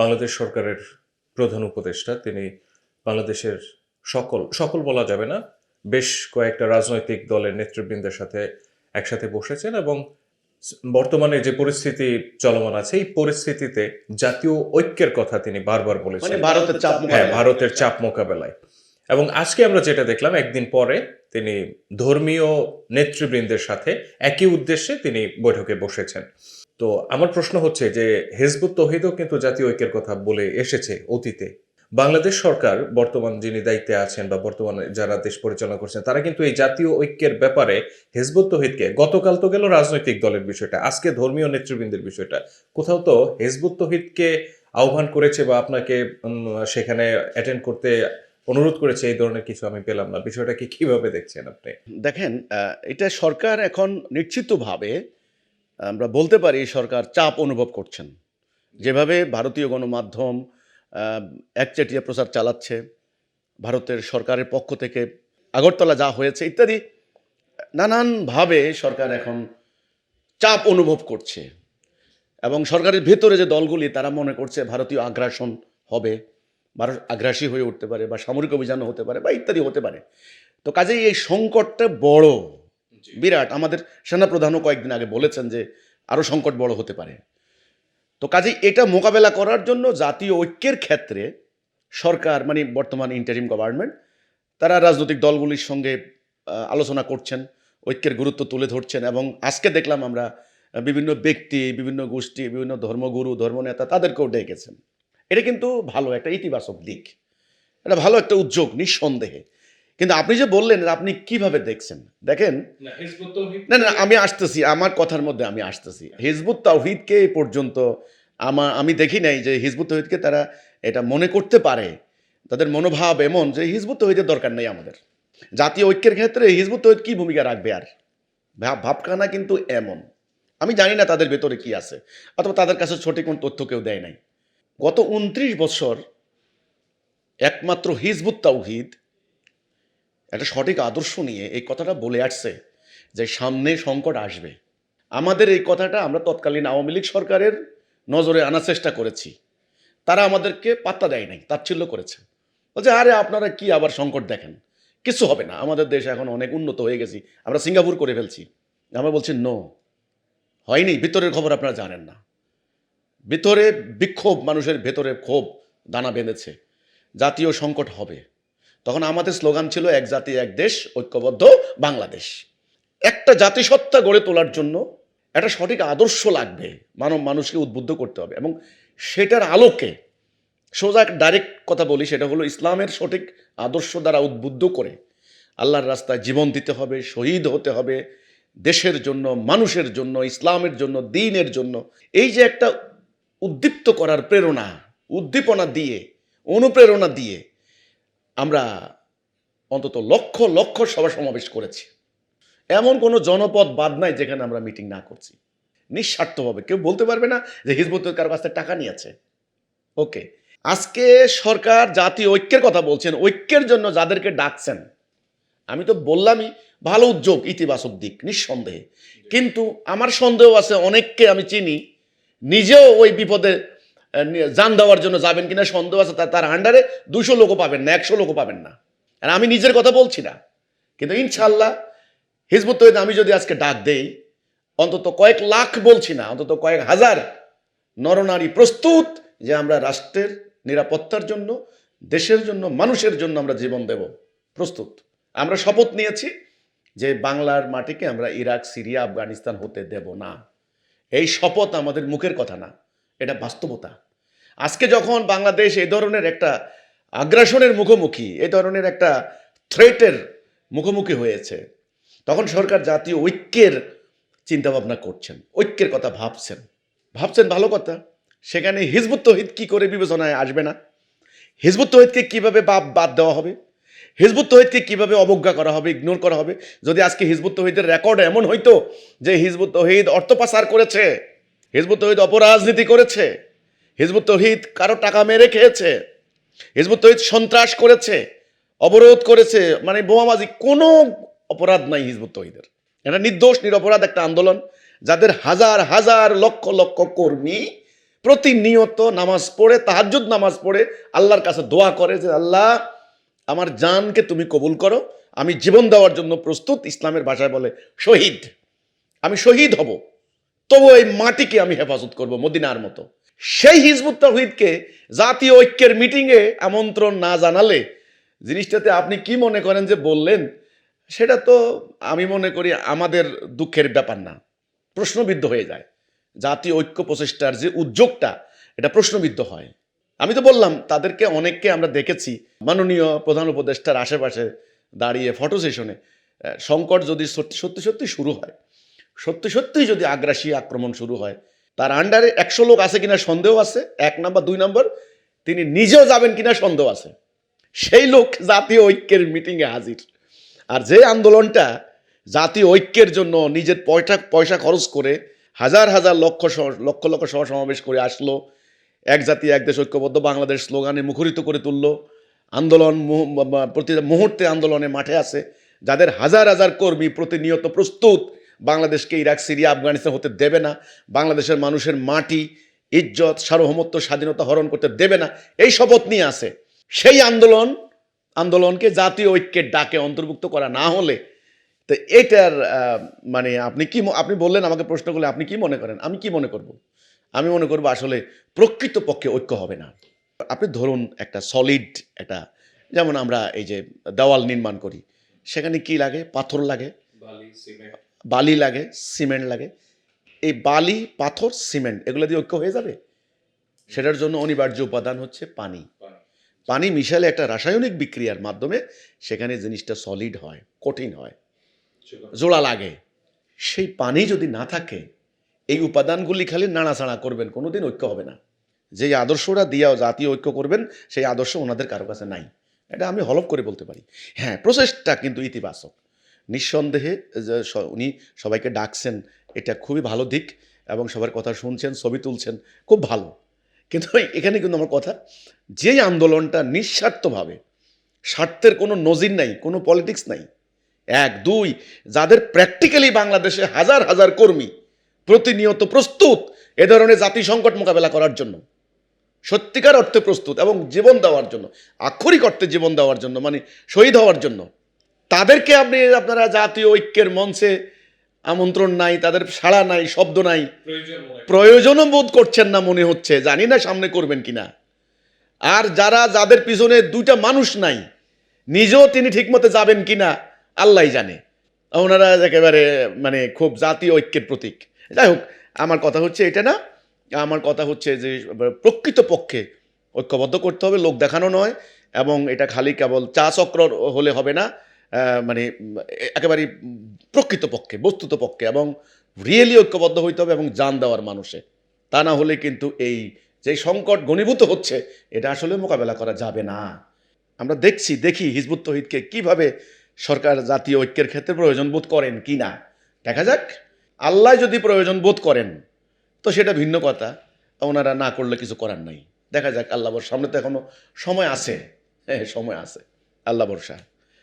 বাংলাদেশ সরকারের প্রধান উপদেষ্টা তিনি বাংলাদেশের সকল সকল বলা যাবে না বেশ কয়েকটা রাজনৈতিক দলের নেতৃবৃন্দের সাথে একসাথে বসেছেন এবং বর্তমানে যে পরিস্থিতি চলমান আছে এই পরিস্থিতিতে জাতীয় ঐক্যের কথা তিনি বারবার মানে বলেছেন ভারতের চাপ হ্যাঁ ভারতের চাপ মোকাবেলায়। এবং আজকে আমরা যেটা দেখলাম একদিন পরে তিনি ধর্মীয় নেতৃবৃন্দের সাথে একই উদ্দেশ্যে তিনি বৈঠকে বসেছেন। তো আমার প্রশ্ন হচ্ছে যে, হেজবুত তহিদও কিন্তু জাতীয় ঐক্যের কথা বলে এসেছে অতীতে। বাংলাদেশ সরকার, বর্তমান যিনি দায়িত্বে আছেন বা বর্তমানে যারা দেশ পরিচালনা করছেন, তারা কিন্তু এই জাতীয় ঐক্যের ব্যাপারে হেজবুত তহিদকে, গতকাল তো গেল রাজনৈতিক দলের বিষয়টা, আজকে ধর্মীয় নেতৃবৃন্দের বিষয়টা। কোথাও তো হেজবুত তহিদকে আহ্বান করেছে বা আপনাকে সেখানে অ্যাটেন্ড করতে অনুরোধ করেছে, এই ধরনের কিছু আমি পেলাম না। বিষয়টা কি কীভাবে দেখছেন আপনি? দেখেন এটা সরকার এখন নিশ্চিতভাবে আমরা বলতে পারি সরকার চাপ অনুভব করছেন। যেভাবে ভারতীয় গণমাধ্যম একচেটিয়া প্রচার চালাচ্ছে, ভারতের সরকারের পক্ষ থেকে আগরতলা যা হয়েছে ইত্যাদি, নানানভাবে সরকার এখন চাপ অনুভব করছে। এবং সরকারের ভেতরে যে দলগুলি, তারা মনে করছে ভারতীয় আগ্রাসন হবে, ভারত আগ্রাসী হয়ে উঠতে পারে বা সামরিক অভিযান হতে পারে বা ইত্যাদি হতে পারে। তো কাজেই এই সংকটটা বড়। বিরাট আমাদের সেনাপ্রধানও কয়েকদিন আগে বলেছেন যে আরও সংকট বড় হতে পারে। তো কাজেই এটা মোকাবেলা করার জন্য জাতীয় ঐক্যের ক্ষেত্রে সরকার মানে বর্তমান ইন্টারিম গভর্নমেন্ট তারা রাজনৈতিক দলগুলির সঙ্গে আলোচনা করছেন, ঐক্যের গুরুত্ব তুলে ধরছেন এবং আজকে দেখলাম আমরা বিভিন্ন ব্যক্তি, বিভিন্ন গোষ্ঠী, বিভিন্ন ধর্মগুরু, ধর্মনেতা তাদেরকেও ডেকেছেন। এটা কিন্তু ভালো একটা ইতিবাচক দিক। এটা ভালো একটা উদ্যোগ নিঃসন্দেহে। কিন্তু আপনি যে বললেন আপনি কীভাবে দেখছেন দেখেন? না না আমি আসতেছি আমার কথার মধ্যে আমি আসতেছি। হিজবুত তাওহিদকে এই পর্যন্ত আমার আমি দেখি নাই যে হিজবুত তৌহিদকে তারা এটা মনে করতে পারে। তাদের মনোভাব এমন যে হিজবুত তৌহিদের দরকার নেই আমাদের। জাতীয় ঐক্যের ক্ষেত্রে হিজবুত তৌহিদ কি ভূমিকা রাখবে আর? ভাব ভাবখানা কিন্তু এমন। আমি জানি না তাদের ভেতরে কি আছে অথবা তাদের কাছে সঠিক কোন তথ্য কেউ দেয় নাই। গত উনত্রিশ বছর একমাত্র হিজবুত তাওহিদ একটা সঠিক আদর্শ নিয়ে এই কথাটা বলে আসছে যে সামনে সংকট আসবে। আমাদের এই কথাটা আমরা তৎকালীন আওয়ামী লীগ সরকারের নজরে আনার চেষ্টা করেছি। তারা আমাদেরকে পাত্তা দেয় নাই, তাচ্ছিল্য করেছে। বলছে, আরে, আপনারা কি আবার সংকট দেখেন? কিছু হবে না। আমাদের দেশ এখন অনেক উন্নত হয়ে গেছি। আমরা সিঙ্গাপুর করে ফেলছি। আমরা বলছি, নো, হয়নি। ভিতরের খবর আপনারা জানেন না। ভিতরে বিক্ষোভ, মানুষের ভেতরে ক্ষোভ, দানা বেঁধেছে। জাতীয় সংকট হবে। তখন আমাদের স্লোগান ছিল, এক জাতি, এক দেশ, ঐক্যবদ্ধ বাংলাদেশ। একটা জাতিসত্তা গড়ে তোলার জন্য একটা সঠিক আদর্শ লাগবে, মানব মানুষকে উদ্বুদ্ধ করতে হবে। এবং সেটার আলোকে সোজা ডাইরেক্ট কথা বলি, সেটা হলো ইসলামের সঠিক আদর্শ দ্বারা উদ্বুদ্ধ করে আল্লাহর রাস্তায় জীবন দিতে হবে, শহীদ হতে হবে, দেশের জন্য, মানুষের জন্য, ইসলামের জন্য, দিনের জন্য। এই যে একটা উদ্দীপ্ত করার প্রেরণা, উদ্দীপনা দিয়ে, অনুপ্রেরণা দিয়ে অন্তত লক্ষ লক্ষ সভা সমাবেশ করেছি। এমন কোনো জনপদ বাদ নাই যেখানে আমরা মিটিং না করছি। নিঃস্বার্থভাবে। কেউ বলতে পারবে না যে হিজবুত কারও কাছ থেকে টাকা নিয়েছে ওকে। আজকে সরকার জাতীয় ঐক্যের কথা বলছেন, ঐক্যের জন্য যাদেরকে ডাকছেন, আমি তো বললামই, ভালো উদ্যোগ, ইতিবাচক দিক, নিঃসন্দেহে। কিন্তু আমার সন্দেহ আছে, অনেককে আমি চিনি, নিজেও ওই বিপদে জান দেওয়ার জন্য যাবেন কিনা সন্দেহ আছে তার আন্ডারে দুশো লোকও পাবেন না, একশো লোকও পাবেন না। আর আমি নিজের কথা বলছি না। কিন্তু ইনশাল্লাহ হিজবুত তৈদ আমি যদি আজকে ডাক দেই, অন্তত কয়েক লাখ বলছি না, অন্তত কয়েক হাজার নরনারী প্রস্তুত যে আমরা রাষ্ট্রের নিরাপত্তার জন্য, দেশের জন্য, মানুষের জন্য আমরা জীবন দেব প্রস্তুত। আমরা শপথ নিয়েছি যে বাংলার মাটিকে আমরা ইরাক, সিরিয়া, আফগানিস্তান হতে দেব না। এই শপথ আমাদের মুখের কথা না। এটা বাস্তবতা। আজকে যখন বাংলাদেশ এই ধরনের একটা আগ্রাসনের মুখোমুখি, এ ধরনের একটা থ্রেটের মুখোমুখি হয়েছে, তখন সরকার জাতীয় ঐক্যের চিন্তাভাবনা করছেন, ঐক্যের কথা ভাবছেন। ভাবছেন ভালো কথা, সেখানে হিজবুত তহিদ কি করে বিবেচনায় আসবে না? হিজবুত তহিদকে কীভাবে বাদ বাদ দেওয়া হবে? হিজবুত তহিদকে কীভাবে অবজ্ঞা করা হবে ইগনোর করা হবে? যদি আজকে হিজবুত তহিদের রেকর্ড এমন হইতো যে হিজবুত তহিদ অর্থ পাচার করেছে হিজবুত তহিদ অপরাজনীতি করেছে। হিজবুত তহিদ কারও টাকা মেরে খেয়েছে। হিজবুত তহিদ সন্ত্রাস করেছে, অবরোধ করেছে মানে বোমাবাজি কোনো অপরাধ নাই হিজবুত তহিদের। এটা নির্দোষ, নিরপরাধ একটা আন্দোলন, যাদের হাজার হাজার লক্ষ লক্ষ কর্মী প্রতিনিয়ত নামাজ পড়ে, তাহাজ্জুদ নামাজ পড়ে, আল্লাহর কাছে দোয়া করে যে, আল্লাহ, আমার জানকে তুমি কবুল করো। আমি জীবন দেওয়ার জন্য প্রস্তুত। ইসলামের ভাষায় বলে, শহীদ। আমি শহীদ হব। তবু এই মাটিকে আমি হেফাজত করব মদিনার মতো। সেই হিজবুত তহিদকে জাতীয় ঐক্যের মিটিংয়ে আমন্ত্রণ না জানালে জিনিসটাতে আপনি কি মনে করেন যে বললেন? সেটা তো আমি মনে করি আমাদের দুঃখের ব্যাপার না। প্রশ্নবিদ্ধ হয়ে যায়। জাতীয় ঐক্য প্রচেষ্টার যে উদ্যোগটা, এটা প্রশ্নবিদ্ধ হয়। আমি তো বললাম, তাদেরকে অনেককে আমরা দেখেছি। মাননীয় প্রধান উপদেষ্টার আশেপাশে দাঁড়িয়ে ফটো সেশনে সংকট যদি সত্যি সত্যি সত্যি শুরু হয় সত্যি সত্যিই যদি আগ্রাসী আক্রমণ শুরু হয়, তার আন্ডারে একশো লোক আছে কিনা সন্দেহ আছে, এক নাম্বার, দুই নম্বর, তিনি নিজেও যাবেন কিনা সন্দেহ আছে। সেই লোক জাতীয় ঐক্যের মিটিংয়ে হাজির। আর যে আন্দোলনটা জাতীয় ঐক্যের জন্য নিজের পয়সা পয়সা খরচ করে হাজার হাজার লক্ষ লক্ষ লক্ষ সভা সমাবেশ করে আসলো, এক জাতি, এক দেশ ঐক্যবদ্ধ, বাংলাদেশ স্লোগানে মুখরিত করে তুলল। আন্দোলন প্রতি মুহূর্তে আন্দোলনে মাঠে আছে, যাদের হাজার হাজার কর্মী প্রতিনিয়ত প্রস্তুত বাংলাদেশকে ইরাক, সিরিয়া, আফগানিস্তান হতে দেবে না। বাংলাদেশের মানুষের মাটি, ইজ্জত, সার্বভৌমত্ব, স্বাধীনতা হরণ করতে দেবে না। এই শপথ নিয়ে আছে। সেই আন্দোলন, আন্দোলনকে জাতীয় ঐক্যের ডাকে অন্তর্ভুক্ত করা না হলে, তো এটার মানে আপনি কি আপনি বললেন আমাকে প্রশ্ন করলে আপনি কি মনে করেন? আমি কি মনে করব? আমি মনে করব আসলে প্রকৃত পক্ষে ঐক্য হবে না। আপনি ধরুন একটা সলিড একটা, যেমন আমরা এই যে দেওয়াল নির্মাণ করি, সেখানে কি লাগে? পাথর লাগে? বালি লাগে, সিমেন্ট লাগে। এই বালি, পাথর, সিমেন্ট, এগুলো দিয়ে ঐক্য হয়ে যাবে? সেটার জন্য অনিবার্য উপাদান হচ্ছে পানি। পানি মিশালে একটা রাসায়নিক বিক্রিয়ার মাধ্যমে সেখানে জিনিসটা সলিড হয়, কঠিন হয়, জোড়া লাগে। সেই পানি যদি না থাকে, এই উপাদানগুলি খালি নাড়াচাড়া করবেন, কোনোদিন ঐক্য হবে না। যেই আদর্শরা দিয়াও জাতীয় ঐক্য করবেন, সেই আদর্শ ওনাদের কারও কাছে নাই। এটা আমি হলফ করে বলতে পারি। হ্যাঁ প্রসেসটা কিন্তু ইতিবাচক। নিঃসন্দেহে উনি সবাইকে ডাকছেন, এটা খুবই ভালো দিক এবং সবার কথা শুনছেন, ছবি তুলছেন, খুব ভালো। কিন্তু এখানে কিন্তু আমার কথা, যেই আন্দোলনটা নিঃস্বার্থভাবে, স্বার্থের কোনো নজির নাই, কোনো পলিটিক্স নাই, এক, দুই, যাদের প্র্যাকটিক্যালি বাংলাদেশে হাজার হাজার কর্মী প্রতিনিয়ত প্রস্তুত এ ধরনের জাতি সংকট মোকাবেলা করার জন্য, সত্যিকার অর্থে প্রস্তুত এবং জীবন দেওয়ার জন্য, আক্ষরিক অর্থে জীবন দেওয়ার জন্য মানে শহীদ হওয়ার জন্য তাদেরকে আপনি আপনারা জাতীয় ঐক্যের মঞ্চে আমন্ত্রণ নাই, তাদের সাড়া নাই, শব্দ নাই, প্রয়োজনও বোধ করছেন না মনে হচ্ছে, জানি না সামনে করবেন কিনা। আর যারা যাদের পিছনে দুইটা মানুষ নাই, নিজেও তিনি ঠিকমতো যাবেন কিনা, আল্লাহ জানে। ওনারা একেবারে মানে খুব জাতীয় ঐক্যের প্রতীক। যাই হোক, আমার কথা হচ্ছে এটা না, আমার কথা হচ্ছে যে প্রকৃত পক্ষে ঐক্যবদ্ধ করতে হবে, লোক দেখানো নয়, এবং এটা খালি কেবল চা চক্র হলে হবে না মানে একেবারে প্রকৃত পক্ষে, বস্তুত পক্ষে এবং রিয়েলি ঐক্যবদ্ধ হইতে হবে এবং জান দেওয়ার মানুষে। তা না হলে কিন্তু এই যে সংকট ঘনীভূত হচ্ছে, এটা আসলে মোকাবেলা করা যাবে না। আমরা দেখছি, দেখি হিজবুত তহিদকে কীভাবে সরকার জাতীয় ঐক্যের ক্ষেত্রে প্রয়োজন বোধ করেন কি না। দেখা যাক। আল্লাহ যদি প্রয়োজন বোধ করেন, তো সেটা ভিন্ন কথা। ওনারা না করলে কিছু করার নাই। দেখা যাক, আল্লাহ ভরসা সামনে তো এখনও সময় আছে। হ্যাঁ সময় আছে। আল্লাহ ভরসা